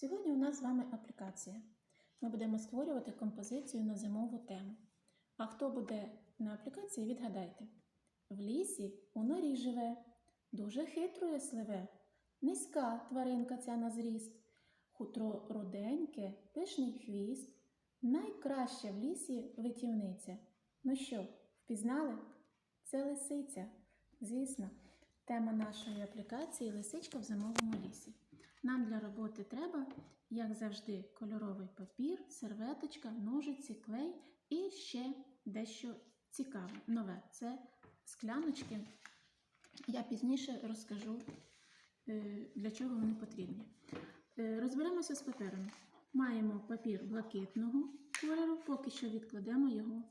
Сьогодні у нас з вами аплікація. Ми будемо створювати композицію на зимову тему. А хто буде на аплікації, відгадайте. В лісі у норі живе, дуже хитрою сливе, низька тваринка ця на зріст, хутро руденьке, пишний хвіст, найкраща в лісі витівниця. Ну що, впізнали? Це лисиця. Звісно, тема нашої аплікації лисичка в зимовому лісі. Нам для роботи треба, як завжди, кольоровий папір, серветочка, ножиці, клей і ще дещо цікаве, нове. Це скляночки. Я пізніше розкажу, е, для чого вони потрібні. Е, Розберемося з папером. Маємо папір блакитного кольору, поки що відкладемо його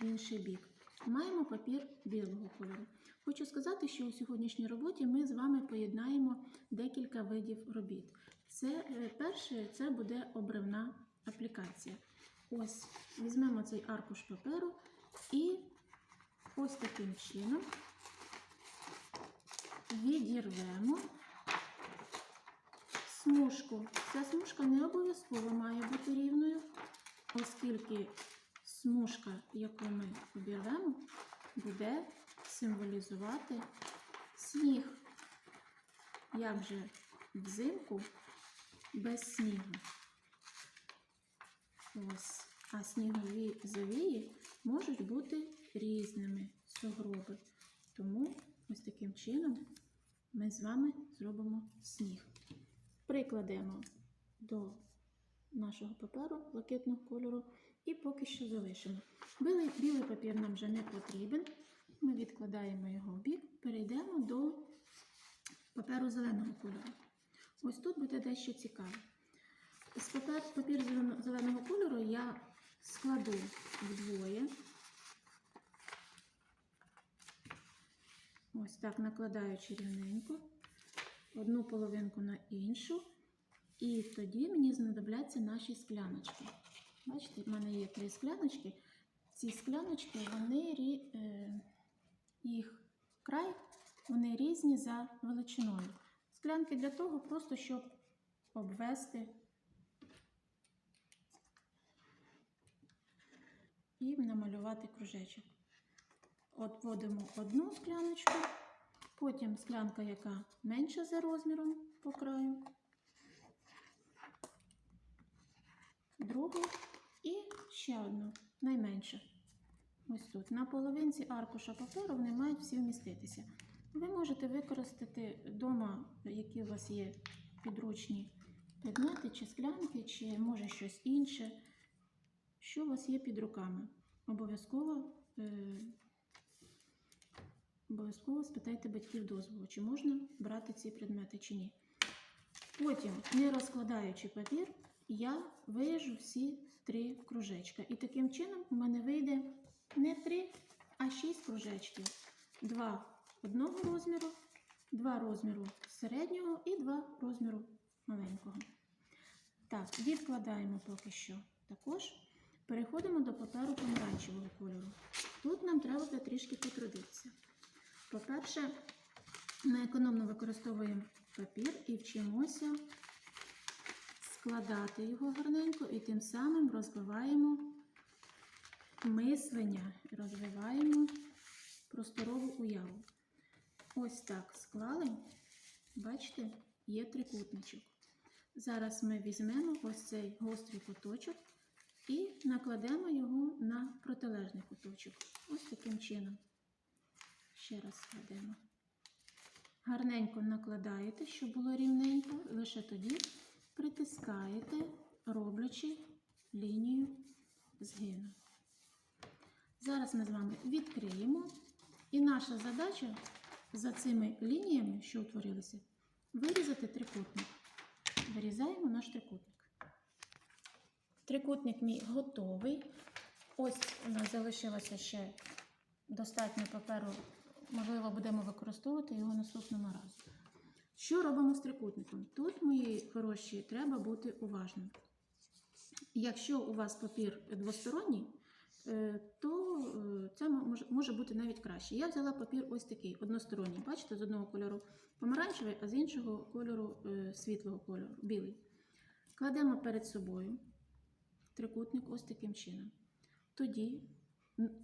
в інший бік. Маємо папір білого кольору. Хочу сказати, що у сьогоднішній роботі ми з вами поєднаємо декілька видів робіт. Це е, перше це буде обривна аплікація. Ось візьмемо цей аркуш паперу і ось таким чином відірвемо смужку. Ця смужка не обов'язково має бути рівною, оскільки смужка, яку ми обірвемо, буде символізувати сніг. Як же взимку без снігу? Ось. А снігові завії можуть бути різними сугроби. Тому ось таким чином ми з вами зробимо сніг. Прикладемо до нашого паперу блакитного кольору і поки що залишимо. Білий, білий папір нам вже не потрібен. Ми відкладаємо його в бік, перейдемо до паперу зеленого кольору. Ось тут буде дещо цікаве. З папер, папір зеленого кольору я складу вдвоє. Ось так накладаючи рівненько, одну половинку на іншу. І тоді мені знадобляться наші скляночки. Бачите, в мене є три скляночки. Ці скляночки, вони е, їх край, вони різні за величиною. Склянки для того, просто щоб обвести і намалювати кружечок. От вводимо одну скляночку, потім склянка, яка менша за розміром по краю, другу і ще одну, найменшу. Ось тут. На половинці аркуша паперу вони мають всі вміститися. Ви можете використати вдома, які у вас є підручні предмети, чи склянки, чи може щось інше, що у вас є під руками. Обов'язково е, обов'язково спитайте батьків дозволу, чи можна брати ці предмети чи ні. Потім, не розкладаючи папір, я виріжу всі три кружечка. І таким чином у мене вийде не три, а шість кружечків. Два одного розміру, два розміру середнього і два розміру маленького. Так, відкладаємо поки що також. Переходимо до паперу помаранчевого кольору. Тут нам треба буде трішки потрудитися. По-перше, ми економно використовуємо папір і вчимося складати його гарненько і тим самим розвиваємо мислення, розвиваємо просторову уяву. Ось так склали. Бачите, є трикутничок. Зараз ми візьмемо ось цей гострий куточок і накладемо його на протилежний куточок. Ось таким чином. Ще раз складемо. Гарненько накладаєте, щоб було рівненько, лише тоді притискаєте, роблячи лінію згину. Зараз ми з вами відкриємо, і наша задача за цими лініями, що утворилися, вирізати трикутник. Вирізаємо наш трикутник. Трикутник мій готовий. Ось у нас залишилося ще достатньо паперу, можливо, будемо використовувати його наступного разу. Що робимо з трикутником? Тут, мої хороші, треба бути уважним. Якщо у вас папір двосторонній, то е, це може, може бути навіть краще. Я взяла папір ось такий, односторонній. Бачите, з одного кольору помаранчевий, а з іншого кольору е, світлого кольору, білий. Кладемо перед собою трикутник ось таким чином. Тоді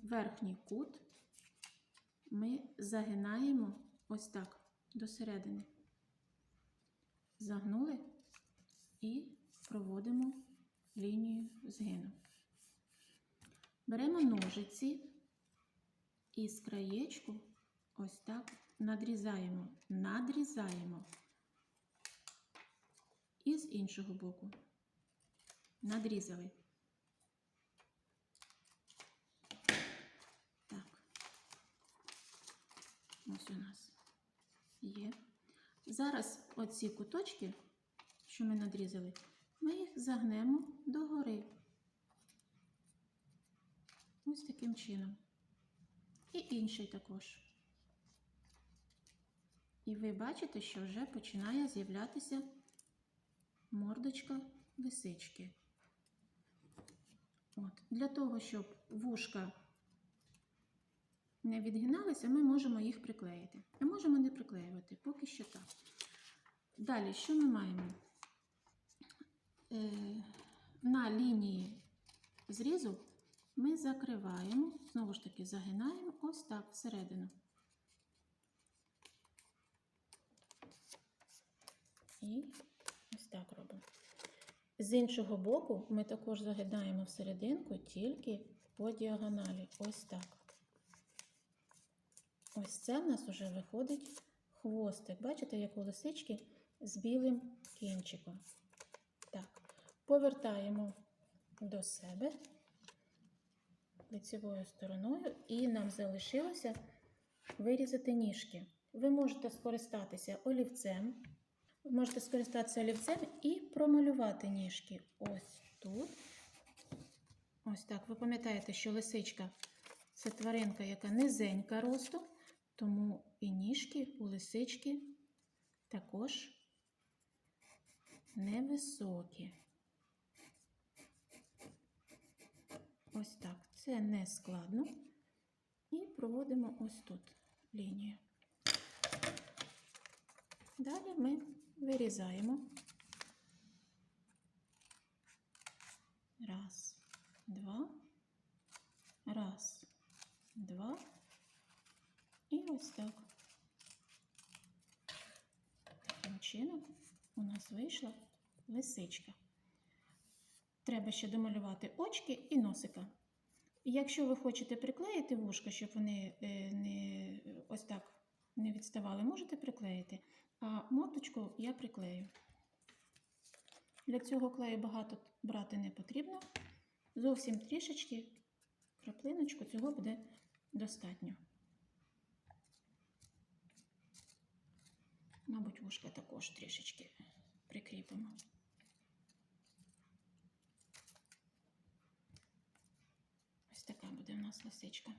верхній кут ми загинаємо ось так до середини. Загнули і проводимо лінію згину. Беремо ножиці і з краєчку ось так надрізаємо, надрізаємо. І з іншого боку надрізали. Так. Ось у нас є. Зараз оці куточки, що ми надрізали, ми їх загнемо догори. Ось таким чином. І інший також. І ви бачите, що вже починає з'являтися мордочка лисички. От. Для того, щоб вушка не відгиналися, ми можемо їх приклеїти. А можемо не приклеювати, поки що так. Далі, що ми маємо? Е, на лінії зрізу ми закриваємо, знову ж таки, загинаємо ось так всередину. І ось так робимо. З іншого боку ми також загинаємо всерединку тільки по діагоналі. Ось так. Ось це в нас вже виходить хвостик. Бачите, як у лисички з білим кінчиком. Так, повертаємо до себе лицевою стороною, і нам залишилося вирізати ніжки. Ви можете скористатися олівцем. Ви можете скористатися олівцем і промалювати ніжки ось тут. Ось так. Ви пам'ятаєте, що лисичка це тваринка, яка низенька росту, тому і ніжки у лисички також невисокі. Ось так. Це не складно. І проводимо ось тут лінію. Далі ми вирізаємо. Раз, два, раз, два. І ось так. Таким чином у нас вийшла лисичка. Треба ще домалювати очки і носика. Якщо ви хочете приклеїти вушка, щоб вони е, не ось так не відставали, можете приклеїти. А мордочку я приклею. Для цього клею багато брати не потрібно. Зовсім трішечки, краплиночку, цього буде достатньо. Мабуть, вушка також трішечки прикріпимо. Ось така буде в нас лисичка.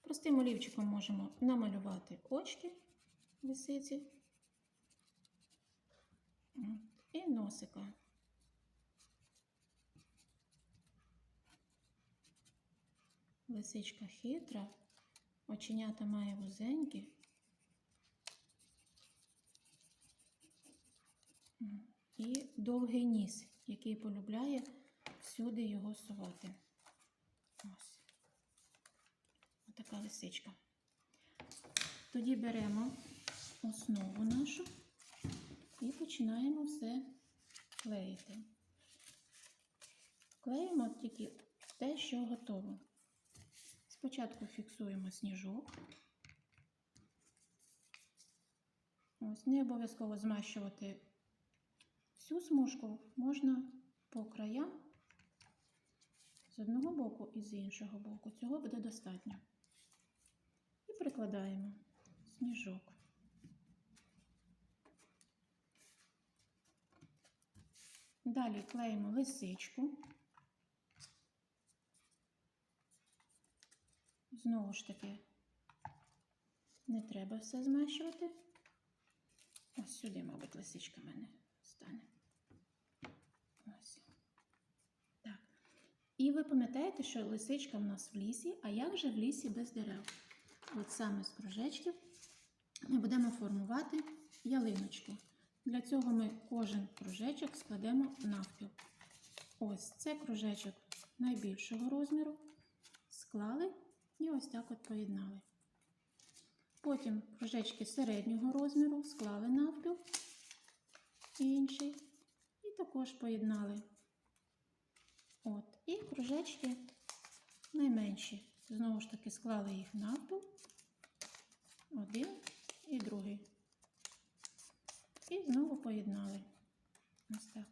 Простим олівчиком можемо намалювати очки лисиці і носика. Лисичка хитра, оченята має вузенькі. І довгий ніс, який полюбляє всюди його сувати. Ось. Така лисичка. Тоді беремо основу нашу і починаємо все клеїти. Клеїмо тільки те, що готово. Спочатку фіксуємо сніжок. Ось, не обов'язково змащувати всю смужку, можна по краям з одного боку і з іншого боку. Цього буде достатньо. І прикладаємо сніжок. Далі клеїмо лисичку. Знову ж таки, не треба все змащувати. Ось сюди, мабуть, лисичка в мене стане. Ось. Так. І ви пам'ятаєте, що лисичка в нас в лісі, а як же в лісі без дерев? От саме з кружечків ми будемо формувати ялиночку. Для цього ми кожен кружечок складемо навпіл. Ось це кружечок найбільшого розміру. Склали і ось так от поєднали. Потім кружечки середнього розміру склали навпіл інший і також поєднали. От, і кружечки найменші. Знову ж таки склали їх навпіл. Один і другий. І знову поєднали. Ось так.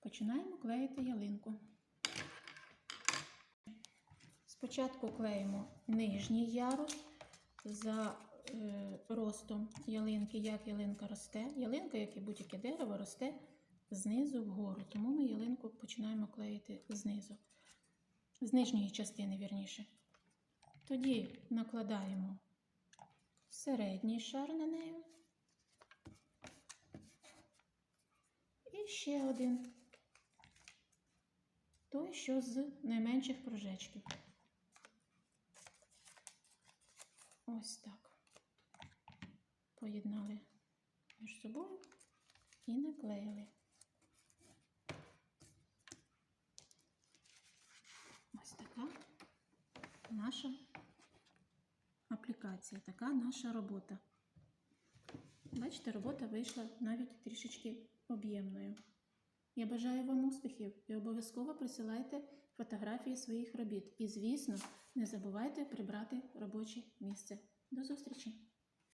Починаємо клеїти ялинку. Спочатку клеїмо нижній ярус за е, ростом ялинки, як ялинка росте. Ялинка, як і будь-яке дерево, росте знизу вгору. Тому ми ялинку починаємо клеїти знизу, з нижньої частини, вірніше. Тоді накладаємо середній шар на неї. І ще один. Той, що з найменших кружечків. Ось так. Поєднали між собою і наклеїли. Ось така наша аплікація, така наша робота. Бачите, робота вийшла навіть трішечки об'ємною. Я бажаю вам успіхів і обов'язково присилайте фотографії своїх робіт. І, звісно, не забувайте прибрати робоче місце. До зустрічі!